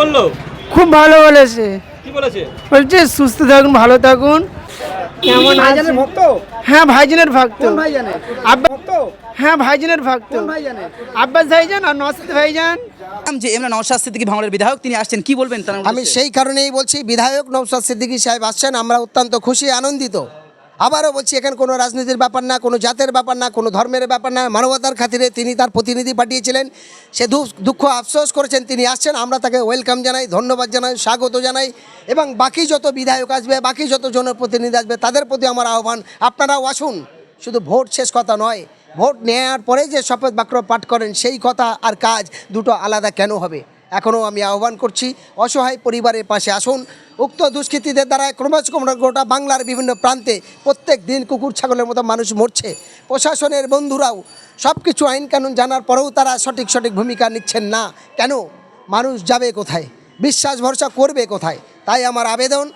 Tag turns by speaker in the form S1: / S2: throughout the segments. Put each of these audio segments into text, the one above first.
S1: বলল?
S2: খুব ভালো বলেছে।
S1: কি বলেছে?
S2: বলছে সুস্থ থাকুন ভালো থাকুন। কেমন আছেন?
S3: ভক্ত?
S2: হ্যাঁ ভাইজানের ভক্ত।
S3: কোন ভাইজানের?
S2: আব্বা
S3: ভক্ত?
S2: হ্যাঁ ভাইজানের ভক্ত।
S3: কোন ভাইজানের?
S2: আব্বাস ভাইজান আর নসাদ ভাইজান।
S4: যে ইমরান নওশাদ সিদ্দিকী ভাঙড়ের বিধায়ক তিনি আসছেন কি বলবেন তার
S5: আমি সেই কারণেই বলছি বিধায়ক নৌসাদ সিদ্দিকী সাহেব আসছেন আমরা অত্যন্ত খুশি আনন্দিত। আবারও বলছি, এখানে কোনো রাজনীতির ব্যাপার না, কোনো জাতের ব্যাপার না, কোনো ধর্মের ব্যাপার না। মানবতার খাতিরে তিনি তার প্রতিনিধি পাঠিয়েছিলেন। সে দুঃখ আফসোস করেছেন, তিনি আসছেন। আমরা তাকে ওয়েলকাম জানাই, ধন্যবাদ জানাই, স্বাগত জানাই। এবং বাকি যত বিধায়ক আসবে, বাকি যত জনপ্রতিনিধি আসবে, তাদের প্রতি আমার আহ্বান, আপনারাও আসুন। শুধু ভোট শেষ কথা নয়, ভোট নেওয়ার পরে যে শপথ বাক্য পাঠ করেন, সেই কথা আর কাজ দুটো আলাদা কেন হবে? এখনও আমি আহ্বান করছি, অসহায় পরিবারের পাশে আসুন। উক্ত দুষ্কৃতীদের দ্বারা ক্রমশ গোটা বাংলার বিভিন্ন প্রান্তে প্রত্যেক দিন কুকুর, ছাগলের মতো মানুষ মরছে। প্রশাসনের বন্ধুরাও সব কিছু আইনকানুন জানার পরেও তারা সঠিক সঠিক ভূমিকা নিচ্ছেন না। কেন? মানুষ যাবে কোথায়? বিশ্বাস ভরসা করবে কোথায়? তাই আমার আবেদন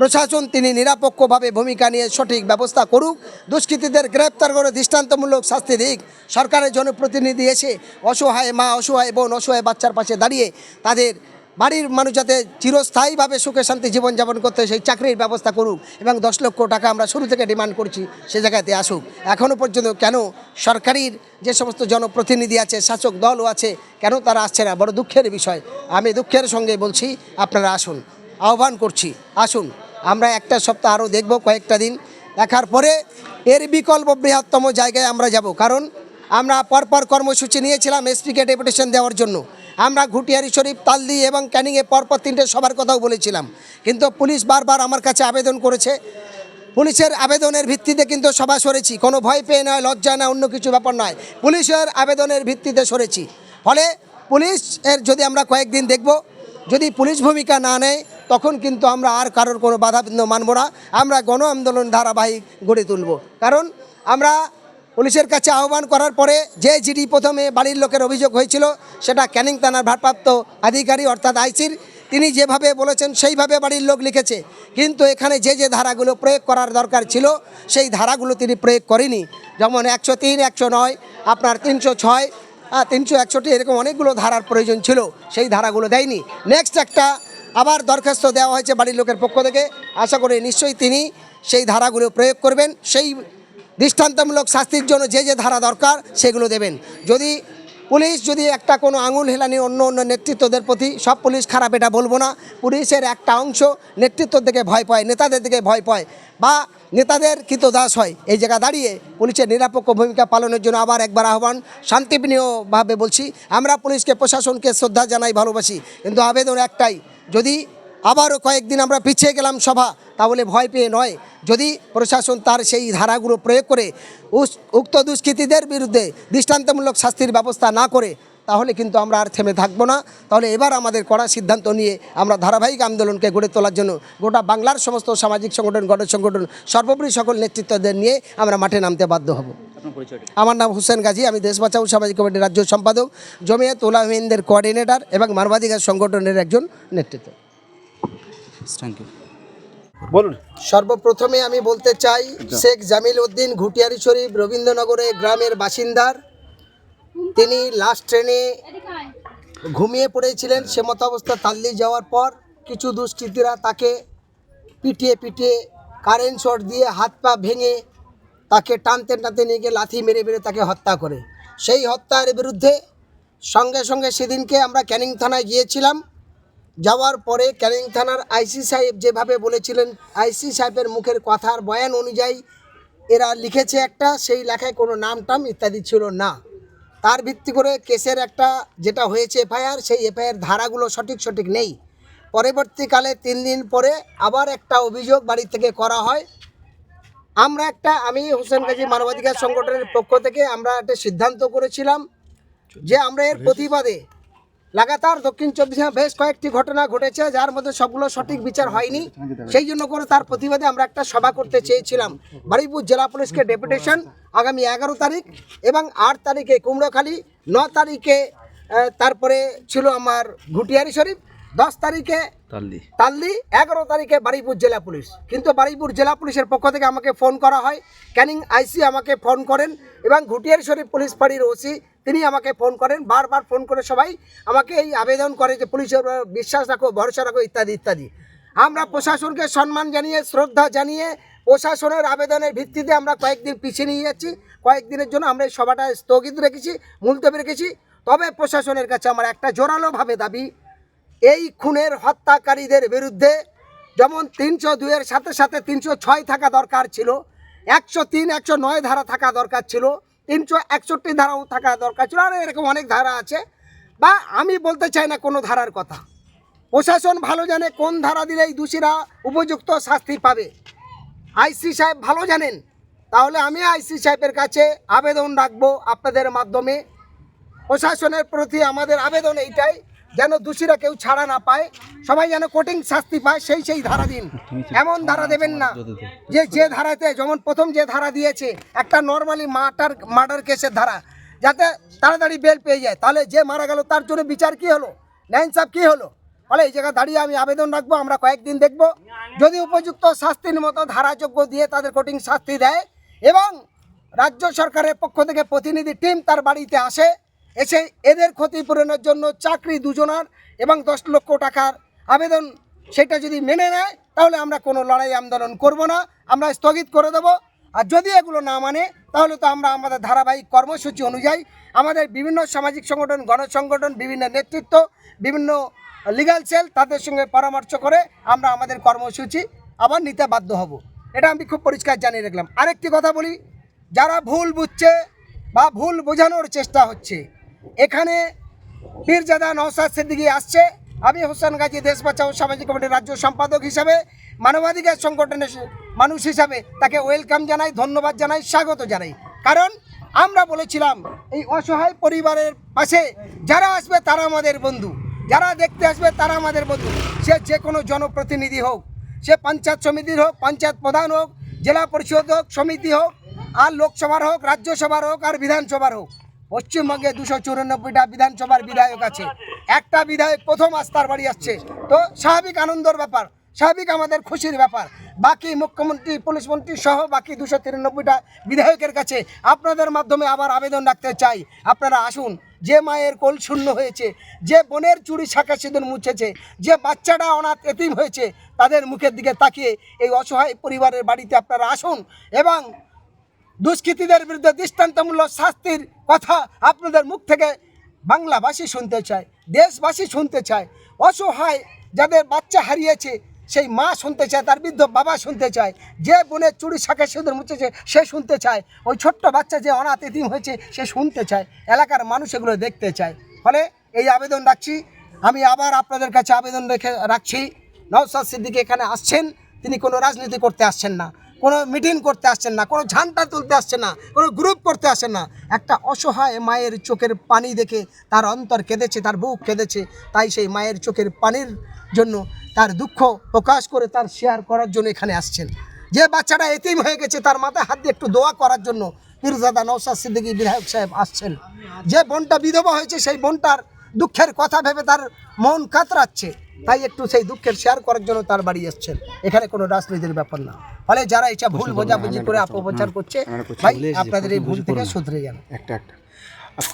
S5: প্রশাসন তিনি নিরাপক্ষভাবে ভূমিকা নিয়ে সঠিক ব্যবস্থা করুক। দুষ্কৃতীদের গ্রেপ্তার করে দৃষ্টান্তমূলক শাস্তি দিক। সরকারের জনপ্রতিনিধি এসে অসহায় মা, অসহায় বোন, অসহায় বাচ্চার পাশে দাঁড়িয়ে তাদের বাড়ির মানুষ যাতে চিরস্থায়ীভাবে সুখে শান্তি জীবনযাপন করতে সেই চাকরির ব্যবস্থা করুক এবং দশ লক্ষ টাকা আমরা শুরু থেকে ডিমান্ড করছি সে জায়গাতে আসুক। এখনও পর্যন্ত কেন সরকারির যে সমস্ত জনপ্রতিনিধি আছে, শাসক দলও আছে, কেন তারা আসছে না? বড় দুঃখের বিষয়। আমি দুঃখের সঙ্গে বলছি, আপনারা আসুন। আহ্বান করছি, আসুন। আমরা একটা সপ্তাহ আরও দেখব কয়েকটা দিন। দেখার পরে এর বিকল্প বৃহত্তম জায়গায় আমরা যাব। কারণ আমরা পরপর কর্মসূচি নিয়েছিলাম এসপিকে ডেপুটেশন দেওয়ার জন্য। আমরা ঘুটিয়ারি শরীফ, তালদি এবং ক্যানিংয়ে পরপর তিনটে সবার কথাও বলেছিলাম। কিন্তু পুলিশ বারবার আমার কাছে আবেদন করেছে। পুলিশের আবেদনের ভিত্তিতে কিন্তু সভা সরেছি। কোনো ভয় পেয়ে নয়, লজ্জা না, অন্য কিছু ব্যাপার নয়। পুলিশের আবেদনের ভিত্তিতে সরেছি। ফলে পুলিশ এর যদি আমরা কয়েকদিন দেখব, যদি পুলিশ ভূমিকা না নেয় তখন কিন্তু আমরা আর কারোর কোনো বাধা মানব না। আমরা গণ আন্দোলন ধারাবাহিক গড়ে তুলব। কারণ আমরা পুলিশের কাছে আহ্বান করার পরে যে জিডি প্রথমে বাড়ির লোকের অভিযোগ হয়েছিল, সেটা ক্যানিং থানার ভারপ্রাপ্ত আধিকারিক অর্থাৎ আইসির, তিনি যেভাবে বলেছেন সেইভাবে বাড়ির লোক লিখেছে। কিন্তু এখানে যে যে ধারাগুলো প্রয়োগ করার দরকার ছিল, সেই ধারাগুলো তিনি প্রয়োগ করেনি। যেমন একশো তিন, একশো নয়, আপনার তিনশো ছয় তিনশো একষট্টি, এরকম অনেকগুলো ধারার প্রয়োজন ছিল, সেই ধারাগুলো দেয়নি। নেক্সট একটা আবার দরখাস্ত দেওয়া হয়েছে বাড়ির লোকের পক্ষ থেকে। আশা করি নিশ্চয়ই তিনি সেই ধারাগুলো প্রয়োগ করবেন। সেই দৃষ্টান্তমূলক শাস্তির জন্য যে যে ধারা দরকার সেগুলো দেবেন। যদি পুলিশ যদি একটা কোনো আঙুল হেলানি অন্য অন্য নেতৃত্বদের প্রতি, সব পুলিশ খারাপ, এটা বলব না। পুলিশের একটা অংশ নেতৃত্ব থেকে ভয় পায়, নেতাদের দিকে ভয় পায় বা নেতাদের কৃত দাস হয়। এই জায়গা দাঁড়িয়ে পুলিশের নিরাপক্ষ ভূমিকা পালনের জন্য আবার একবার আহ্বান। শান্তিপ্রিয়ভাবে বলছি, আমরা পুলিশকে, প্রশাসনকে শ্রদ্ধা জানাই, ভালোবাসি। কিন্তু আবেদন একটাই যদি আবারও কয়েকদিন আমরা পিছিয়ে গেলাম সভা, তাহলে ভয় পেয়ে নয়। যদি প্রশাসন তার সেই ধারাগুলো প্রয়োগ করে উক্ত দুষ্কৃতীদের বিরুদ্ধে দৃষ্টান্তমূলক শাস্তির ব্যবস্থা না করে তাহলে কিন্তু আমরা আর থেমে থাকব না। তাহলে এবার আমাদের কড়া সিদ্ধান্ত নিয়ে আমরা ধারাবাহিক আন্দোলনকে গড়ে তোলার জন্য গোটা বাংলার সমস্ত সামাজিক সংগঠন গণ সংগঠন সর্বোপরি সকল নেতৃত্বদের নিয়ে আমরা মাঠে নামতে বাধ্য হব। আমার নাম হুসেন গাজী আমি দেশ বাঁচাও সামাজিক কমিটির রাজ্য সম্পাদক জমিয়ত উলাহিনদের কোঅর্ডিনেটর এবং মানবাধিকার সংগঠনের একজন নেতৃত্ব।
S4: থ্যাংক ইউ
S1: বলুন।
S5: সর্বপ্রথমে আমি বলতে চাই শেখ জামিল উদ্দিন ঘুটিয়ারি শরীফ রবীন্দ্রনগরে গ্রামের বাসিন্দার তিনি লাস্ট ট্রেনে ঘুমিয়ে পড়েছিলেন, সে মতো অবস্থা। তাল্লি যাওয়ার পর কিছু দুষ্কৃতীরা তাকে পিটিয়ে পিটিয়ে কারেন্ট শট দিয়ে হাত পা ভেঙে তাকে টানতে টানতে নিয়ে গিয়ে লাথি মেরে মেরে তাকে হত্যা করে। সেই হত্যার বিরুদ্ধে সঙ্গে সঙ্গে সেদিনকে আমরা ক্যানিং থানায় গিয়েছিলাম। যাওয়ার পরে ক্যানিং থানার আইসি সাহেব যেভাবে বলেছিলেন, আইসি সাহেবের মুখের কথার বয়ান অনুযায়ী এরা লিখেছে একটা, সেই লেখায় কোনো নাম টাম ইত্যাদি ছিল না। তার ভিত্তি করে কেসের একটা যেটা হয়েছে এফআইআর সেই এফআইআর ধারাগুলো সঠিক সঠিক নেই। পরবর্তীকালে তিন দিন পরে আবার একটা অভিযোগ বাড়ি থেকে করা হয়। আমরা একটা আমি হোসেন গাজী মানবাধিকার সংগঠনের পক্ষ থেকে আমরা একটা সিদ্ধান্ত করেছিলাম যে আমরা এর প্রতিবাদে লাগাতার দক্ষিণ চব্বিশ বেশ কয়েকটি ঘটনা ঘটেছে, যার মধ্যে সবগুলো সঠিক বিচার হয়নি। সেই জন্য করে তার প্রতিবাদে আমরা একটা সভা করতে চেয়েছিলাম। বারুইপুর জেলা পুলিশকে ডেপুটেশন আগামী এগারো তারিখ এবং আট তারিখে কুমড়োখালী, ন তারিখে তারপরে ছিল আমার ঘুটিয়ারি শরীফ দশ তারিখে
S1: তাল্লি।
S5: তাল্লি এগারো তারিখে বারুইপুর জেলা পুলিশ। কিন্তু বারুইপুর জেলা পুলিশের পক্ষ থেকে আমাকে ফোন করা হয়। ক্যানিং আইসি আমাকে ফোন করেন এবং ঘুটিয়ার শরীফ পুলিশ ফাঁড়ির ওসি তিনি আমাকে ফোন করেন। বারবার ফোন করে সবাই আমাকে এই আবেদন করে যে পুলিশের বিশ্বাস রাখো ভরসা রাখো ইত্যাদি ইত্যাদি। আমরা প্রশাসনকে সম্মান জানিয়ে শ্রদ্ধা জানিয়ে প্রশাসনের আবেদনের ভিত্তিতে আমরা কয়েকদিন পিছিয়ে নিয়ে যাচ্ছি। কয়েকদিনের জন্য আমরা এই সভাটা স্থগিত রেখেছি মুলতবি রেখেছি। তবে প্রশাসনের কাছে আমার একটা জোরালোভাবে দাবি এই খুনের হত্যাকারীদের বিরুদ্ধে যেমন তিনশো দুইয়ের সাথে সাথে তিনশো ছয় থাকা দরকার ছিল, একশো তিন, একশো নয় ধারা থাকা দরকার ছিল, তিনশো একষট্টি ধারাও থাকা দরকার ছিল, আর এরকম অনেক ধারা আছে। বা আমি বলতে চাই না কোনো ধারার কথা। প্রশাসন ভালো জানে কোন ধারা দিলে এই দোষীরা উপযুক্ত শাস্তি পাবে। আইসি সাহেব ভালো জানেন, তাহলে আমি আইসি সাহেবের কাছে আবেদন রাখব আপনাদের মাধ্যমে। প্রশাসনের প্রতি আমাদের আবেদন এইটাই যেন দোষীরা কেউ ছাড়া না পায়, সবাই যেন কঠিন শাস্তি পায়, সেই সেই ধারা দিন। এমন ধারা দেবেন না। যে যে ধারাতে, যেমন প্রথম যে ধারা দিয়েছে, একটা নর্মালি মার্টার মার্ডার কেসের ধারা, যাতে তাড়াতাড়ি বেল পেয়ে যায়। তাহলে যে মারা গেল, তার জন্য বিচার কি হলো? ন্যায় সাহেব কী হলো? ফলে এই জায়গায় দাঁড়িয়ে আমি আবেদন রাখব, আমরা কয়েকদিন দেখব। যদি উপযুক্ত শাস্তির মতো ধারাযোগ্য দিয়ে তাদের কঠিন শাস্তি দেয় এবং রাজ্য সরকারের পক্ষ থেকে প্রতিনিধি টিম তার বাড়িতে আসে এসে এদের ক্ষতিপূরণের জন্য চাকরি দুজনার এবং দশ লক্ষ টাকার আবেদন সেটা যদি মেনে নেয়, তাহলে আমরা কোনো লড়াই আন্দোলন করব না। আমরা স্থগিত করে দেব। আর যদি এগুলো না মানে তাহলে তো আমরা আমাদের ধারাবাহিক কর্মসূচি অনুযায়ী আমাদের বিভিন্ন সামাজিক সংগঠন, গণসংগঠন, বিভিন্ন নেতৃত্ব, বিভিন্ন লিগ্যাল সেল তাদের সঙ্গে পরামর্শ করে আমরা আমাদের কর্মসূচি আবার নিতে বাধ্য হব। এটা আমি খুব পরিষ্কার জানিয়ে রাখলাম। আরেকটি কথা বলি, যারা ভুল বুঝছে বা ভুল বোঝানোর চেষ্টা হচ্ছে এখানে পীরজাদা নওসাদ সিদ্দিকি আসছে। আমি হোসেন গাজী দেশ বাঁচাও সামাজিক কমিটির রাজ্য সম্পাদক হিসাবে, মানবাধিকার সংগঠনের মানুষ হিসাবে তাকে ওয়েলকাম জানাই, ধন্যবাদ জানাই, স্বাগত জানাই। কারণ আমরা বলেছিলাম, এই অসহায় পরিবারের পাশে যারা আসবে তারা আমাদের বন্ধু, যারা দেখতে আসবে তারা আমাদের বন্ধু। সে যে কোনো জনপ্রতিনিধি হোক, সে পঞ্চায়েত সমিতির হোক, পঞ্চায়েত প্রধান হোক, জেলা পরিষদ হোক, সমিতি হোক, আর লোকসভার হোক, রাজ্যসভার হোক, আর বিধানসভার হোক পশ্চিমবঙ্গে দুশো চুরানব্বইটা বিধানসভার বিধায়ক আছে। একটা বিধায়ক প্রথম আস্তার বাড়ি আসছে। তো স্বাভাবিক আনন্দর ব্যাপার, স্বাভাবিক আমাদের খুশির ব্যাপার। বাকি মুখ্যমন্ত্রী, পুলিশ মন্ত্রী সহ বাকি দুশো তিরানব্বইটা বিধায়কের কাছে আপনাদের মাধ্যমে আবার আবেদন রাখতে চাই। আপনারা আসুন, যে মায়ের কোল শূন্য হয়েছে, যে বোনের চুরি শাখা সিঁদুর মুছেছে, যে বাচ্চাটা অনাথ এতিম হয়েছে, তাদের মুখের দিকে তাকিয়ে এই অসহায় পরিবারের বাড়িতে আপনারা আসুন এবং দুষ্কৃতীদের বিরুদ্ধে দৃষ্টান্তমূলক শাস্তির কথা আপনাদের মুখ থেকে বাংলাভাষী শুনতে চায়, দেশবাসী শুনতে চায়। অসহায় যাদের বাচ্চা হারিয়েছে, সেই মা শুনতে চায়, তার বৃদ্ধ বাবা শুনতে চায়। যে বোনের চুরি, শাখা সিঁদুর মুছেছে, সে শুনতে চায়। ওই ছোট্ট বাচ্চা যে অনাথ এতিম হয়েছে, সে শুনতে চায়। এলাকার মানুষ এগুলো দেখতে চায়। ফলে এই আবেদন রাখছি। আমি আবার আপনাদের কাছে আবেদন রেখে রাখছি। নওসাদ সিদ্দিকি এখানে আসছেন। তিনি কোনো রাজনীতি করতে আসছেন না। কোনো মিটিং করতে আসছেন না, কোনো ঝান্ডা তুলতে আসছেন না, কোনো গ্রুপ করতে আসেন না। একটা অসহায় মায়ের চোখের পানি দেখে তার অন্তর কেঁদেছে, তার বুক কেঁদেছে। তাই সেই মায়ের চোখের পানির জন্য তার দুঃখ প্রকাশ করে তার শেয়ার করার জন্য এখানে আসছেন। যে বাচ্চাটা এতিম হয়ে গেছে, তার মাথায় হাত দিয়ে একটু দোয়া করার জন্য পীরজাদা নৌসাদ সিদ্দিকী বিধায়ক সাহেব আসছেন। যে বোনটা বিধবা হয়েছে, সেই বোনটার দুঃখের কথা ভেবে তার মন কাতরাচ্ছে। তাই একটু সেই দুঃখের শেয়ার করার জন্য তার বাড়ি এসছেন। এখানে কোনো রাজনীতির ব্যাপার না। ফলে যারা এটা ভুল বোঝাবুঝি করে অপপ্রচার করছে ভাই আপনাদের এই ভুল থেকে শুধরে যান
S3: একটা একটা।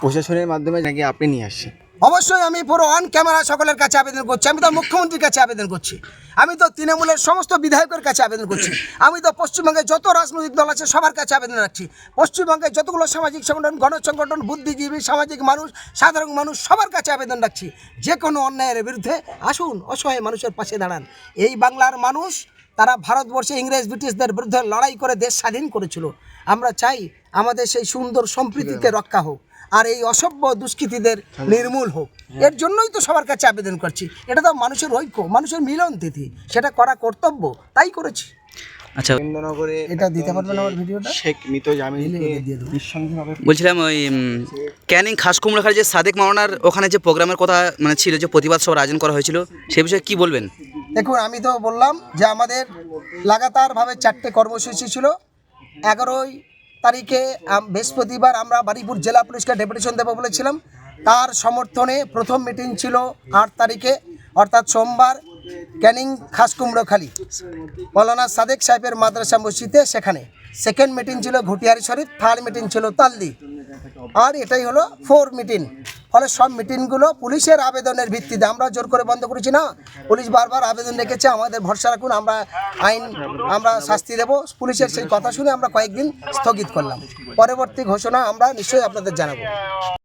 S3: প্রশাসনের মাধ্যমে নাকি আপনি নিয়ে আসছেন?
S5: অবশ্যই আমি পুরো অন ক্যামেরা সকলের কাছে আবেদন করছি। আমি তো মুখ্যমন্ত্রীর কাছে আবেদন করছি। আমি তো তৃণমূলের সমস্ত বিধায়কের কাছে আবেদন করছি। আমি তো পশ্চিমবঙ্গে যত রাজনৈতিক দল আছে সবার কাছে আবেদন রাখছি। পশ্চিমবঙ্গে যতগুলো সামাজিক সংগঠন, গণসংগঠন, বুদ্ধিজীবী, সামাজিক মানুষ, সাধারণ মানুষ সবার কাছে আবেদন রাখছি। যে কোনো অন্যায়ের বিরুদ্ধে আসুন, অসহায় মানুষের পাশে দাঁড়ান। এই বাংলার মানুষ, তারা ভারতবর্ষে ইংরেজ, ব্রিটিশদের বিরুদ্ধে লড়াই করে দেশ স্বাধীন করেছিল। আমরা চাই আমাদের সেই সুন্দর সম্প্রীতিকে রক্ষা হোক। আর এই অসভ্য দুষ্কৃতীদের নির্মূল হোক। এর জন্যই তো সবার কাছে আবেদন করছি। এটা তো মানুষের ঐক্য মানুষের মিলন তিথি। সেটা করা কর্তব্য তাই করেছি।
S4: আচ্ছা।
S3: সুরেন্দ্রনগরে
S5: এটা দিতে পারবেন আমার ভিডিওটা?
S3: শেখ মৃত জামিনকে
S5: দিয়ে
S4: বলছিলাম ওই ক্যানিং খাসকুমড়াখার যে সাদেক মাওনার ওখানে যে প্রোগ্রামের কথা মানে ছিল যে প্রতিবাদ সভার আয়োজন করা হয়েছিল সে বিষয়ে কি বলবেন?
S5: দেখুন আমি তো বললাম যে আমাদের লাগাতারভাবে চারটে কর্মসূচি ছিল। এগারোই তারিখে বৃহস্পতিবার আমরা বারিপুর জেলা পুলিশকে ডেপুটেশন দেবো বলেছিলাম। তার সমর্থনে প্রথম মিটিং ছিল আট তারিখে, অর্থাৎ সোমবার, ক্যানিং খাসকুমড়োখালি। মৌলানা সাদেক সাহেবের মাদ্রাসা মসজিদে সেখানে। সেকেন্ড মিটিং ছিল ঘুটিয়ারি শরীফ, থার্ড মিটিং ছিল তাল্লি আর এটাই হলো ফোর মিটিং। ফলে সব মিটিংগুলো পুলিশের আবেদনের ভিত্তিতে। আমরা জোর করে বন্ধ করেছি না? পুলিশ বারবার আবেদন রেখেছে, আমাদের ভরসা রাখুন, আমরা আইন, আমরা শাস্তি দেব। পুলিশের সেই কথা শুনে আমরা কয়েকদিন স্থগিত করলাম। পরবর্তী ঘোষণা আমরা নিশ্চয়ই আপনাদের জানাব।